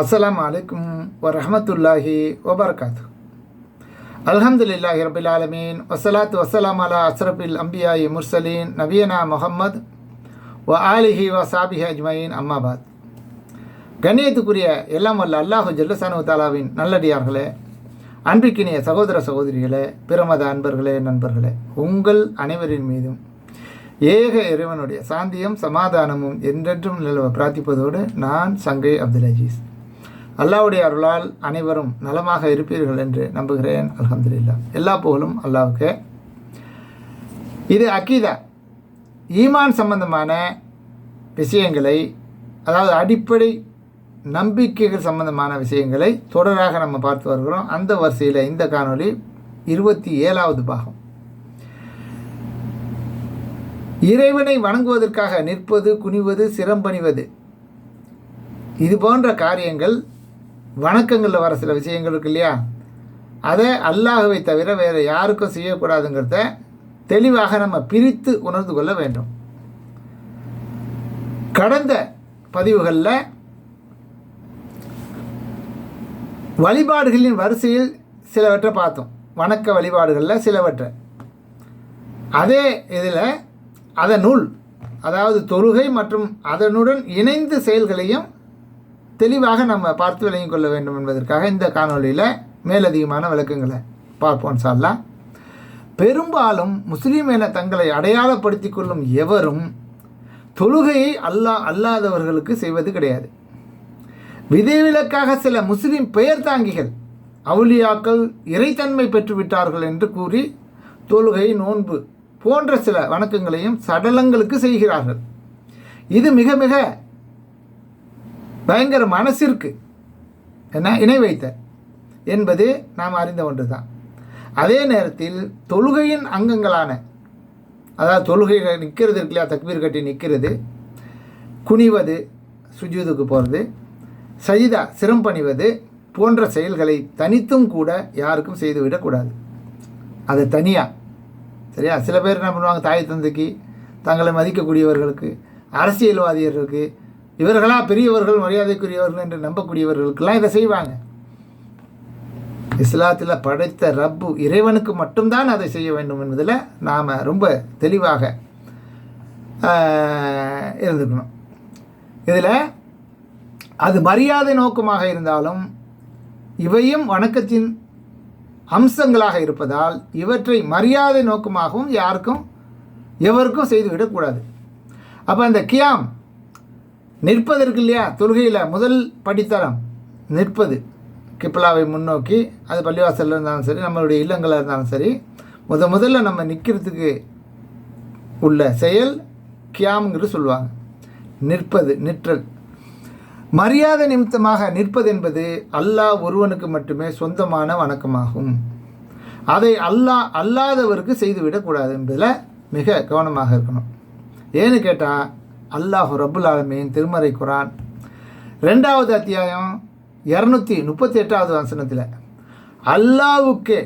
அஸ்லாம் அலைக்கும் வரஹமத்துல்லாஹி வபர்காத்து அல்ஹம்துலில்லாஹி ரபில் ஆலமீன் வசலாத் வசலாம் அலா அஸ்ரபில் அம்பியாயி முர்சலீன் நபியனா முஹம்மத் வ ஆலிஹி வ சாபிஹி அஜ்மயின் அம்மாபாத் கண்ணியத்துக்குரிய எல்லாம் வல்ல அல்லாஹு ஜல்லசானு தாலாவின் நல்லடியார்களே அன்பிக்கினிய சகோதர சகோதரிகளே பிரமத அன்பர்களே நண்பர்களே உங்கள் அனைவரின் மீதும் ஏக இறைவனுடைய சாந்தியும் சமாதானமும் என்றென்றும் நிலவ பிரார்த்திப்பதோடு நான் சங்கை அப்துல் அஜீஸ். அல்லாவுடைய அருளால் அனைவரும் நலமாக இருப்பீர்கள் என்று நம்புகிறேன். அலமதுல்லா எல்லா புகழும் அல்லாவுக்கு. இது அக்கீதா ஈமான் சம்பந்தமான விஷயங்களை அதாவது அடிப்படை நம்பிக்கைகள் சம்பந்தமான விஷயங்களை தொடராக நம்ம பார்த்து வருகிறோம். அந்த வரிசையில் இந்த காணொளி இருபத்தி ஏழாவது பாகம். இறைவனை வணங்குவதற்காக நிற்பது குனிவது சிரம்பணிவது இது போன்ற காரியங்கள் வணக்கங்களில் வர சில விஷயங்கள் இருக்கு இல்லையா? அதை அல்லாஹுவை தவிர வேறு யாருக்கும் செய்யக்கூடாதுங்கிறத தெளிவாக நம்ம பிரித்து உணர்ந்து கொள்ள வேண்டும். கடந்த பதிவுகளில் வழிபாடுகளின் வரிசையில் சிலவற்றை பார்த்தோம். வணக்க வழிபாடுகளில் சிலவற்றை. அதே இதில் அதனுள் அதாவது தொழுகை மற்றும் அதனுடன் இணைந்த செயல்களையும் தெளிவாக நம்ம பார்த்து விளங்கிக் கொள்ள வேண்டும் என்பதற்காக இந்த காணொளியில் மேலதிகமான விளக்கங்களை பார்ப்போம் சார்லாம் பெரும்பாலும் முஸ்லீம் என தங்களை அடையாளப்படுத்தி கொள்ளும் எவரும் தொழுகையை அல்லா அல்லாதவர்களுக்கு செய்வது கிடையாது. விதிவிலக்காக சில முஸ்லீம் பெயர் தாங்கிகள் அவுலியாக்கள் இறைத்தன்மை பெற்றுவிட்டார்கள் என்று கூறி தொழுகை நோன்பு போன்ற சில வணக்கங்களையும் சடலங்களுக்கு செய்கிறார்கள். இது மிக மிக பயங்கர மனசிற்கு என்ன இணை வைத்த என்பது நாம் அறிந்த ஒன்று தான் அதே நேரத்தில் தொழுகையின் அங்கங்களான அதாவது தொழுகை நிற்கிறது இருக்கு இல்லையா தக்பீர் கட்டி நிற்கிறது குனிவது சுஜூதுக்கு போகிறது சஜிதா சிரம் பணிவது போன்ற செயல்களை தனித்தும் கூட யாருக்கும் செய்துவிடக்கூடாது அது தனியாக சரியா? சில பேர் என்ன பண்ணுவாங்க தாய் தந்தைக்கு தங்களை மதிக்கக்கூடியவர்களுக்கு அரசியல்வாதியர்களுக்கு இவர்களா பெரியவர்கள் மரியாதைக்குரியவர்கள் என்று நம்பக்கூடியவர்களுக்கெல்லாம் இதை செய்வாங்க. இஸ்லாத்தில் படைத்த ரப்பு இறைவனுக்கு மட்டும்தான் அதை செய்ய வேண்டும் என்பதில் நாம் ரொம்ப தெளிவாக இருந்துக்கணும். இதில் அது மரியாதை நோக்கமாக இருந்தாலும் இவையும் வணக்கத்தின் அம்சங்களாக இருப்பதால் இவற்றை மரியாதை நோக்கமாகவும் யாருக்கும் எவருக்கும் செய்துவிடக்கூடாது. அப்போ அந்த கியாம் நிற்பதற்கு இல்லையா? தொழுகையில் முதல் படித்தரம் நிற்பது. கிப்லாவை முன்னோக்கி அது பள்ளிவாசலில் இருந்தாலும் சரி நம்மளுடைய இல்லங்களில் இருந்தாலும் சரி முத முதல்ல நம்ம நிற்கிறதுக்கு உள்ள செயல் கியாம்ங்கிறது சொல்லுவாங்க. நிற்பது நிற்றல். மரியாதை நிமித்தமாக நிற்பது என்பது அல்லாஹ் ஒருவனுக்கு மட்டுமே சொந்தமான வணக்கமாகும். அதை அல்லாஹ் அல்லாதவருக்கு செய்துவிடக்கூடாது என்பதில் மிக கவனமாக இருக்கணும். ஏன்னு கேட்டால் அல்லாஹு ரபுல் ஆலமீன் திருமறை குரான். ரெண்டாவது அத்தியாயம் இரநூத்தி முப்பத்தி எட்டாவது வசனத்தில் அல்லாவுக்கே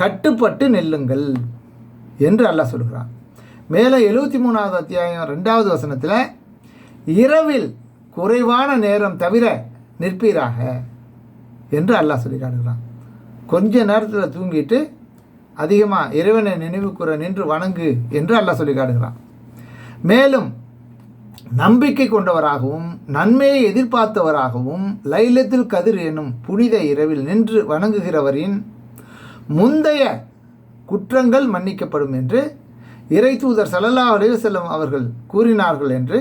கட்டுப்பட்டு நெல்லுங்கள் என்று அல்லாஹ் சொல்கிறான். மேலே எழுபத்தி மூணாவது அத்தியாயம் ரெண்டாவது வசனத்தில் இரவில் குறைவான நேரம் தவிர நிற்பீராக என்று அல்லாஹ் சொல்லி காட்டுகிறான். கொஞ்ச நேரத்தில் தூங்கிட்டு அதிகமாக இறைவனை நினைவு கூற நின்று வணங்கு என்று அல்லாஹ் சொல்லி காட்டுகிறான். மேலும் நம்பிக்கை கொண்டவராகவும் நன்மையை எதிர்பார்த்தவராகவும் லைலத்தில் கதிர் எனும் புனித இரவில் நின்று வணங்குகிறவரின் முந்தைய குற்றங்கள் மன்னிக்கப்படும் என்று இறை தூதர் சல்லல்லா அலைவசல்லம் அவர்கள் கூறினார்கள் என்று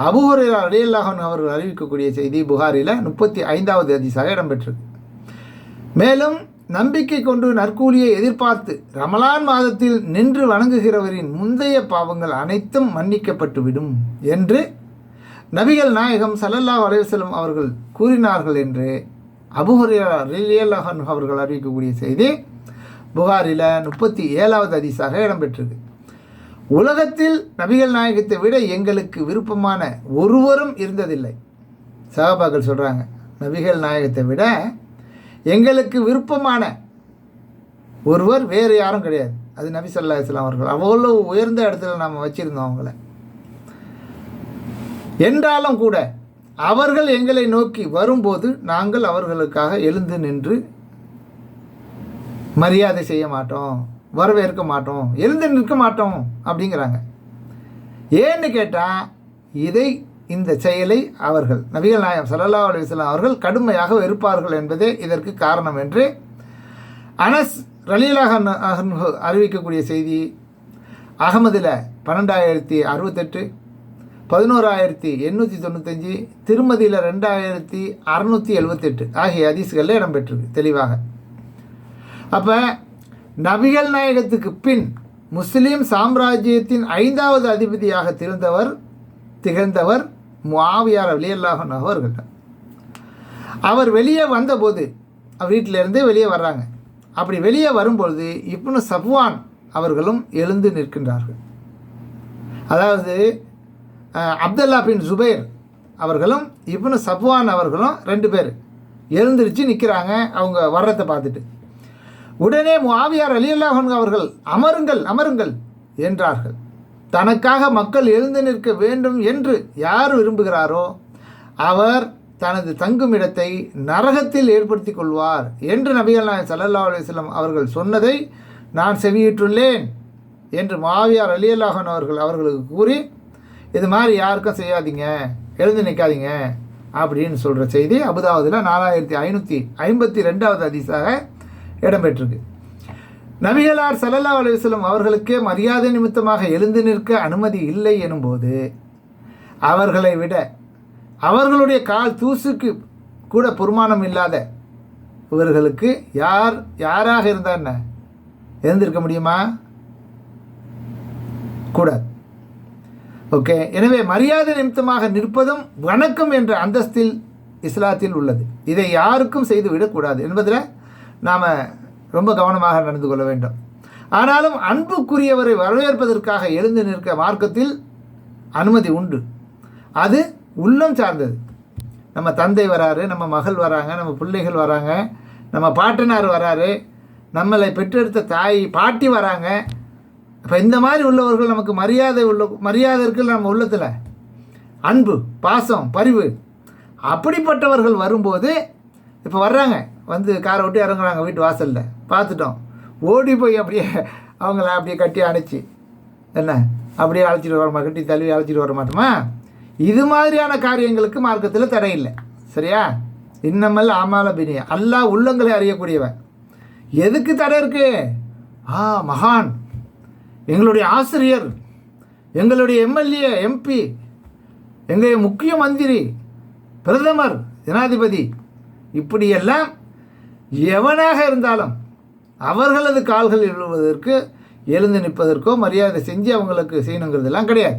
அபுஹரேரா அலியல்லாஹன் அவர்கள் அறிவிக்கக்கூடிய செய்தி புகாரில் முப்பத்தி ஐந்தாவது அதிசாக இடம்பெற்றது மேலும் நம்பிக்கை கொண்டு நற்கூலியை எதிர்பார்த்து ரமலான் மாதத்தில் நின்று வணங்குகிறவரின் முந்தைய பாவங்கள் அனைத்தும் மன்னிக்கப்பட்டுவிடும் என்று நபிகள் நாயகம் சல்லல்லா அலைவசலம் அவர்கள் கூறினார்கள் என்று அபுஹரியல்லாஹன் அவர்கள் அறிவிக்கக்கூடிய செய்தி புகாரில் முப்பத்தி ஏழாவது அதிசாக இடம்பெற்றது உலகத்தில் நபிகள் நாயகத்தை விட எங்களுக்கு விருப்பமான ஒருவரும் இருந்ததில்லை. சகாபாக்கள் சொல்கிறாங்க நபிகள் நாயகத்தை விட எங்களுக்கு விருப்பமான ஒருவர் வேறு யாரும் கிடையாது. அது நபி சொல்லா இஸ்லாம் அவர்கள். அவ்வளோ உயர்ந்த இடத்துல நாம் வச்சுருந்தோம் அவங்கள. என்றாலும் கூட அவர்கள் எங்களை நோக்கி வரும்போது நாங்கள் அவர்களுக்காக எழுந்து நின்று மரியாதை செய்ய மாட்டோம் வரவேற்க மாட்டோம் எழுந்து நிற்க மாட்டோம் அப்படிங்கிறாங்க. ஏன்னு கேட்டால் இதை இந்த செயலை அவர்கள் நபிகள் நாயம் சல்லா அலுவலாம் அவர்கள் கடுமையாக வெறுப்பார்கள் என்பதே இதற்கு காரணம் என்று அனஸ் ரலீலாக அறிவிக்கக்கூடிய செய்தி அகமதில் பன்னெண்டாயிரத்தி அறுபத்தெட்டு பதினோராயிரத்தி எண்ணூற்றி தொண்ணூத்தஞ்சு திருமதியில் ரெண்டாயிரத்தி அறநூற்றி எழுபத்தெட்டு ஆகிய அதிசுகளில் இடம்பெற்றிருக்கு தெளிவாக. அப்போ நபிகள் நாயகத்துக்கு பின் முஸ்லீம் சாம்ராஜ்யத்தின் ஐந்தாவது அதிபதியாக திறந்தவர் திகழ்ந்தவர் மாவியார் அலியல்லாஹன் அவர்கள் அவர் வெளியே வந்தபோது அவர் வீட்டிலேருந்து வெளியே வர்றாங்க. அப்படி வெளியே வரும்பொழுது இப்னு சப்வான் அவர்களும் எழுந்து நிற்கின்றார்கள். அதாவது அப்துல்லா பின் ஜுபைர் அவர்களும் இப்னு சப்வான் அவர்களும் ரெண்டு பேர் எழுந்திருச்சு நிற்கிறாங்க அவங்க வர்றதை பார்த்துட்டு. உடனே முஆவியார் அலியல்லாஹன் அவர்கள் அமருங்கள் அமருங்கள் என்றார்கள். தனக்காக மக்கள் எழுந்து நிற்க வேண்டும் என்று யார் விரும்புகிறாரோ அவர் தனது தங்கும் இடத்தை நரகத்தில் ஏற்படுத்தி கொள்வார் என்று நபிகள் நாயகம் ஸல்லல்லாஹு அலுவலம் அவர்கள் சொன்னதை நான் செவியிட்டுள்ளேன் என்று மாவியார் அலியல்லாஹன் அவர்கள் அவர்களுக்கு கூறி இது மாதிரி யாருக்கும் செய்யாதீங்க எழுந்து நிற்காதீங்க அப்படின்னு சொல்கிற செய்தி அபுதாபுதில் நாலாயிரத்தி ஐநூற்றி ஐம்பத்தி ரெண்டாவது அதிசாக இடம்பெற்றிருக்கு. நபிகளார் சல்லல்லா அலுவலம் அவர்களுக்கே மரியாதை நிமித்தமாக எழுந்து நிற்க அனுமதி இல்லை எனும்போது அவர்களை விட அவர்களுடைய கால் தூசுக்கு கூட பொறுமானம் இல்லாத இவர்களுக்கு யார் யாராக இருந்தா என்ன? எழுந்திருக்க முடியுமா? கூடாது. ஓகே எனவே மரியாதை நிமித்தமாக நிற்பதும் வணக்கம் என்ற அந்தஸ்தில் இஸ்லாத்தில் உள்ளது. இதை யாருக்கும் செய்து விடக்கூடாது என்பதில் நாம் ரொம்ப கவனமாக நடந்து கொள்ள வேண்டும். ஆனாலும் அன்புக்குரியவரை வரவேற்பதற்காக எழுந்து நிற்க மார்க்கத்தில் அனுமதி உண்டு. அது உள்ளம் சார்ந்தது. நம்ம தந்தை வராரு நம்ம மகள் வராங்க நம்ம பிள்ளைகள் வராங்க நம்ம பாட்டனார் வராரு நம்மளை பெற்றெடுத்த தாய் பாட்டி வராங்க. இப்போ இந்த மாதிரி உள்ளவர்கள் நமக்கு மரியாதை உள்ள மரியாதை இருக்குது நம்ம உள்ளத்தில்? அன்பு பாசம் பரிவு. அப்படிப்பட்டவர்கள் வரும்போது இப்போ வர்றாங்க. வந்து காரை விட்டு இறங்குறாங்க வீட்டு வாசலில். பார்த்துட்டோம். ஓடி போய் அப்படியே அவங்கள அப்படியே கட்டி அணைச்சி. என்ன? அப்படியே அழைச்சிட்டு வரமா கட்டி தள்ளி அழைச்சிட்டு வர மாட்டோமா? இது மாதிரியான காரியங்களுக்கு மார்க்கத்தில் தடை இல்லை. சரியா? இன்னமல் ஆமால பினிய. அல்லா உள்ளங்களை அறியக்கூடியவன். எதுக்கு தடை இருக்கு? ஆ மகான். எங்களுடைய ஆசிரியர். எங்களுடைய எம்எல்ஏ எம்பி. எங்களுடைய முக்கிய மந்திரி. பிரதமர் ஜனாதிபதி. இப்படியெல்லாம் எவனாக இருந்தாலும் அவர்களது கால்கள் எழுவதற்கு எழுந்து நிற்பதற்கோ மரியாதை செஞ்சு அவங்களுக்கு செய்யணுங்கிறதெல்லாம் கிடையாது.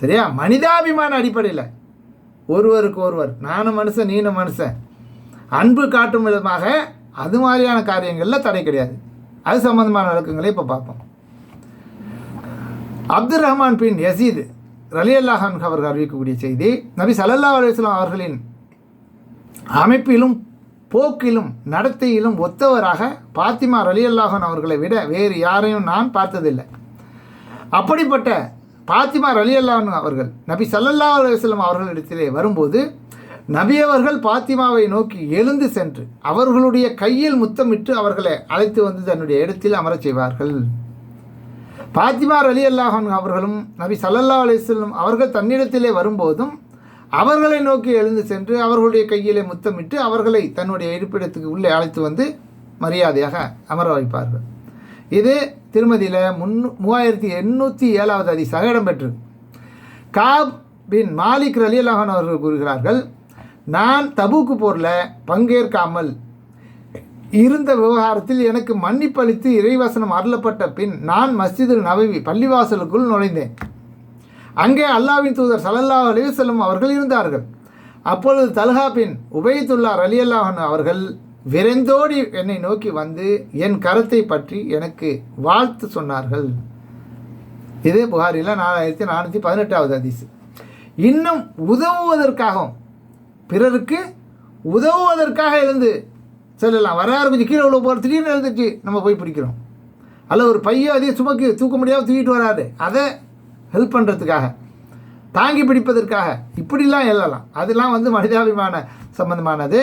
சரியா? மனிதாபிமான அடிப்படையில். ஒருவருக்கு ஒருவர் நானும் மனுஷன் நீனும் மனுஷன் அன்பு காட்டும் விதமாக அது மாதிரியான காரியங்களில் தடை கிடையாது. அது சம்பந்தமான விளக்கங்களை இப்போ பார்ப்போம். அப்துல் ரஹ்மான் பின் யசீத் ரலி அல்லாஹான் அவர்கள் அறிவிக்கக்கூடிய செய்தி நபி சல்லல்லா அலுவலாம் அவர்களின் அமைப்பிலும் போக்கிலும் நடத்தையிலும் ஒத்தவராக பாத்திமா ரலி அல்லாஹன் அவர்களை விட வேறு யாரையும் நான் பார்த்ததில்லை. அப்படிப்பட்ட பாத்திமா ரலி அல்லாஹன் அவர்கள் நபி சல்லல்லா அலுவலம் அவர்களிடத்திலே வரும்போது நபி அவர்கள் பாத்திமாவை நோக்கி எழுந்து சென்று அவர்களுடைய கையில் முத்தமிட்டு அவர்களை அழைத்து வந்து தன்னுடைய இடத்தில் அமரச் செய்வார்கள். பாத்திமா அலி அல்லாஹன் அவர்களும் நபி சல்லல்லா அலிஸ்லம் அவர்கள் தன்னிடத்திலே வரும்போதும் அவர்களை நோக்கி எழுந்து சென்று அவர்களுடைய கையிலே முத்தமிட்டு அவர்களை தன்னுடைய இருப்பிடத்துக்கு உள்ளே அழைத்து வந்து மரியாதையாக அமர வைப்பார்கள். இது திருமதியில் முன்னூ மூவாயிரத்தி எண்ணூற்றி ஏழாவது அதிசாக இடம்பெற்றது. காப் பின் மாலிக் ரலி அல்லாஹன் அவர்கள் கூறுகிறார்கள் நான் தபூக்கு போரில் பங்கேற்காமல் இருந்த விவகாரத்தில் எனக்கு மன்னிப்பளித்து இறைவசனம் அருளப்பட்ட பின் நான் மஸ்ஜிதுல் நபவி பள்ளிவாசலுக்குள் நுழைந்தேன். அங்கே அல்லாவின் தூதர் சல்லல்லாஹு அலைஹி அவர்கள் இருந்தார்கள். அப்பொழுது தல்ஹா பின் உபயத்துல்லா அலி அல்லாஹன் அவர்கள் விரைந்தோடி என்னை நோக்கி வந்து என் கரத்தை பற்றி எனக்கு வாழ்த்து சொன்னார்கள். இது புகாரில் நாலாயிரத்தி நானூற்றி பதினெட்டாவது அதிசு இன்னும் உதவுவதற்காகவும் பிறருக்கு உதவுவதற்காக எழுந்து செல்லலாம். வராரு கொஞ்சம் கீழே உள்ள போகிற திடீர்னு எழுந்துச்சு நம்ம போய் பிடிக்கிறோம். அல்ல ஒரு பையன் அதே சுமக்கு தூக்க முடியாமல் தூக்கிட்டு வராரு. அதை ஹெல்ப் பண்ணுறதுக்காக தாங்கி பிடிப்பதற்காக இப்படிலாம் எழலாம். அதெல்லாம் வந்து மனிதாபிமான சம்பந்தமானது.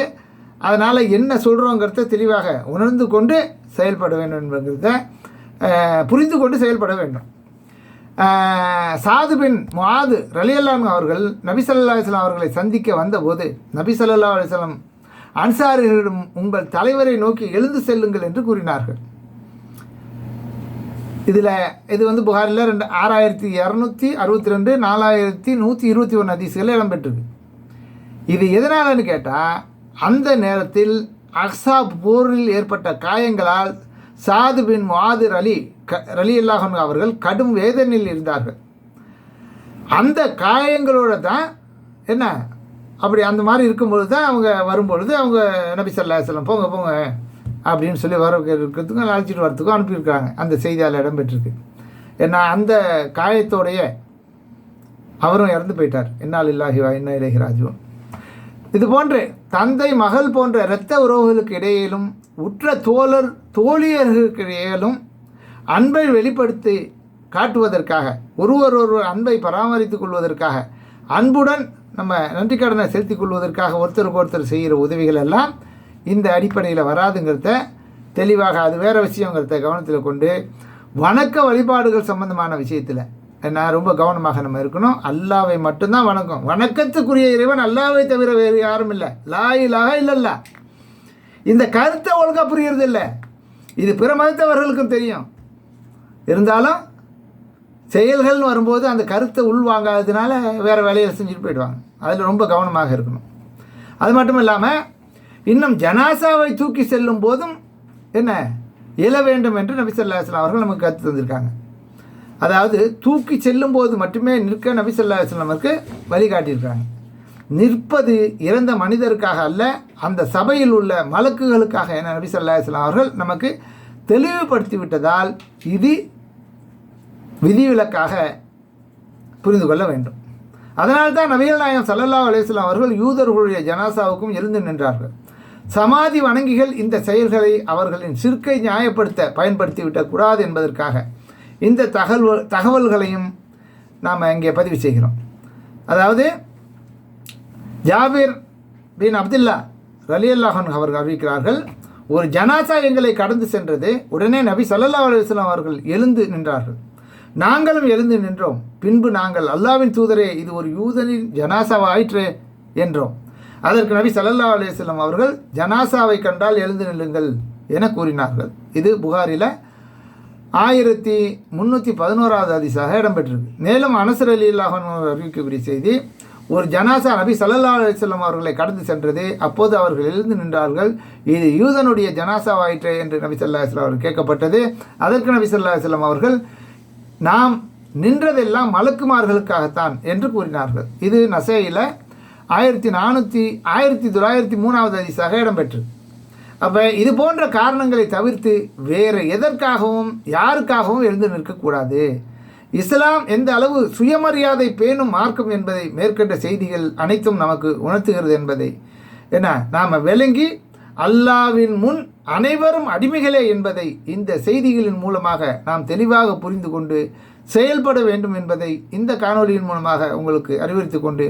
அதனால் என்ன சொல்கிறோங்கிறத தெளிவாக உணர்ந்து கொண்டு செயல்பட வேண்டும் என்பதை புரிந்து கொண்டு செயல்பட வேண்டும். சாது பின் மாது ரலியல்லான் அவர்கள் நபி ஸல்லல்லாஹு அவர்களை சந்திக்க வந்தபோது நபி ஸல்லல்லாஹு அலைஹி அன்சாரிகளிடம் உங்கள் தலைவரை நோக்கி எழுந்து செல்லுங்கள் என்று கூறினார்கள். இதில் இது வந்து புகாரில் ரெண்டு ஆறாயிரத்தி இரநூத்தி அறுபத்தி ரெண்டு நாலாயிரத்தி நூற்றி இருபத்தி ஒன்று அதிசயங்கள் இடம்பெற்றிருக்கு. இது எதனாலன்னு கேட்டால் அந்த நேரத்தில் அக்ஸாப் போரில் ஏற்பட்ட காயங்களால் சாது பின் முஆதிர் அலி க ரலி அல்லாஹன் அவர்கள் கடும் வேதனையில் இருந்தார்கள். அந்த காயங்களோட தான் என்ன அப்படி அந்த மாதிரி இருக்கும்பொழுது தான் அவங்க வரும்பொழுது அவங்க நபி ஸல்லல்லாஹு சொல்லம் போங்க போங்க அப்படின்னு சொல்லி வர இருக்கிறதுக்கும் அழைச்சிட்டு வரத்துக்கும் அனுப்பியிருக்காங்க அந்த செய்தியால் இடம்பெற்றிருக்கு. ஏன்னா அந்த காயத்தோடைய அவரும் இறந்து போயிட்டார். என்னால் இல்லாஹிவா என்ன இலகி ராஜுவன் இது போன்று தந்தை மகள் போன்ற இரத்த உறவுகளுக்கு இடையிலும் உற்ற தோழர் தோழியர்களுக்கு இடையிலும் அன்பை வெளிப்படுத்தி காட்டுவதற்காக ஒருவர் ஒருவர் அன்பை பராமரித்து கொள்வதற்காக அன்புடன் நம்ம நன்றிக்கடனை செலுத்திக் கொள்வதற்காக ஒருத்தருக்கு ஒருத்தர் செய்கிற உதவிகள் எல்லாம் இந்த அடிப்படையில் வராதுங்கிறத தெளிவாக அது வேறு விஷயங்கிறத கவனத்தில் கொண்டு வணக்க வழிபாடுகள் சம்பந்தமான விஷயத்தில் நான் ரொம்ப கவனமாக நம்ம இருக்கணும். அல்லாவை மட்டும்தான் வணக்கம். வணக்கத்துக்குரிய இறைவன் அல்லாவை தவிர வேறு யாரும் இல்லை. லா இலாஹ இல்லைல்ல. இந்த கருத்தை ஒழுங்காக புரியறது இல்லை. இது பிற மதத்தவர்களுக்கும் தெரியும். இருந்தாலும் செயல்கள்னு வரும்போது அந்த கருத்தை உள்வாங்காததுனால வேறு வேலையை செஞ்சுட்டு போயிடுவாங்க. அதில் ரொம்ப கவனமாக இருக்கணும். அது மட்டும் இல்லாமல் இன்னும் ஜனாசாவை தூக்கி செல்லும் போதும் என்ன? இயல வேண்டும் என்று நபி ஸல்லல்லாஹு அலைஹி அவர்கள் நமக்கு கற்று தந்திருக்காங்க. அதாவது தூக்கி செல்லும் போது மட்டுமே நிற்க நபி ஸல்லல்லாஹு அலைஹி வழிகாட்டியிருக்காங்க. நிற்பது இறந்த மனிதருக்காக அல்ல அந்த சபையில் உள்ள மலக்குகளுக்காக என நபி ஸல்லல்லாஹு அவர்கள் நமக்கு தெளிவுபடுத்தி விட்டதால் இது விதிவிலக்காக புரிந்து கொள்ள வேண்டும். அதனால் தான் நபிகள் நாயகம் சல்லல்லா அலைஹி அவர்கள் யூதர்களுடைய ஜனாசாவுக்கும் எழுந்து நின்றார்கள். சமாதி வணங்கிகள் இந்த செயல்களை அவர்களின் சிற்கை நியாயப்படுத்த பயன்படுத்தி விடக்கூடாது என்பதற்காக இந்த தகவல் தகவல்களையும் நாம் இங்கே பதிவு செய்கிறோம். அதாவது ஜாபீர் பின் அப்துல்லா ரலியல்லாஹன் அவர்கள் அறிவிக்கிறார்கள் ஒரு ஜனாசா எங்களை கடந்து சென்றது உடனே நபி ஸல்லல்லாஹு அலுவலாம் அவர்கள் எழுந்து நின்றார்கள். நாங்களும் எழுந்து நின்றோம். பின்பு நாங்கள் அல்லாவின் தூதரே இது ஒரு யூதனின் ஜனாசாவாயிற்று என்றோம். அதற்கு நபி ஸல்லல்லாஹு அலைஹி அவர்கள் ஜனாசாவை கண்டால் எழுந்து நில்லுங்கள் என கூறினார்கள். இது புகாரில் ஆயிரத்தி முந்நூற்றி பதினோராவது அதிசாக இடம்பெற்றிருக்கு. மேலும் அனசர் அலி அல்லாஹன் அறிவிக்கக்கூடிய செய்தி ஒரு ஜனாசா நபி சல்லல்லா அலைஹி அவர்களை கடந்து சென்றது அப்போது அவர்கள் எழுந்து நின்றார்கள். இது யூதனுடைய ஜனாசாவாயிற்றே என்று நபி சல்லா அலைஹி அவர்கள் கேட்கப்பட்டது. அதற்கு நபி சல்லா அலைஹி அவர்கள் நாம் நின்றதெல்லாம் மலக்குமார்களுக்காகத்தான் என்று கூறினார்கள். இது நசையில் ஆயிரத்தி நானூற்றி ஆயிரத்தி தொள்ளாயிரத்தி மூணாவது அதிசாக இடம்பெற்று அப்போ இது போன்ற காரணங்களை தவிர்த்து வேறு எதற்காகவும் யாருக்காகவும் எழுந்து நிற்கக்கூடாது. இஸ்லாம் எந்த அளவு சுயமரியாதை பேணும் மார்க்கம் என்பதை மேற்கண்ட செய்திகள் அனைத்தும் நமக்கு உணர்த்துகிறது என்பதை. என்ன? நாம் விளங்கி அல்லாவின் முன் அனைவரும் அடிமைகளே என்பதை இந்த செய்திகளின் மூலமாக நாம் தெளிவாக புரிந்து கொண்டு செயல்பட வேண்டும் என்பதை இந்த காணொளியின் மூலமாக உங்களுக்கு அறிவுறுத்தி கொண்டு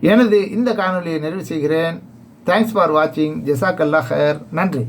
எனது இந்த காணொளியை நிறைவு செய்கிறேன். தேங்க்ஸ் ஃபார் வாட்சிங் ஜெசாக் அல்லா ஹேர் நன்றி.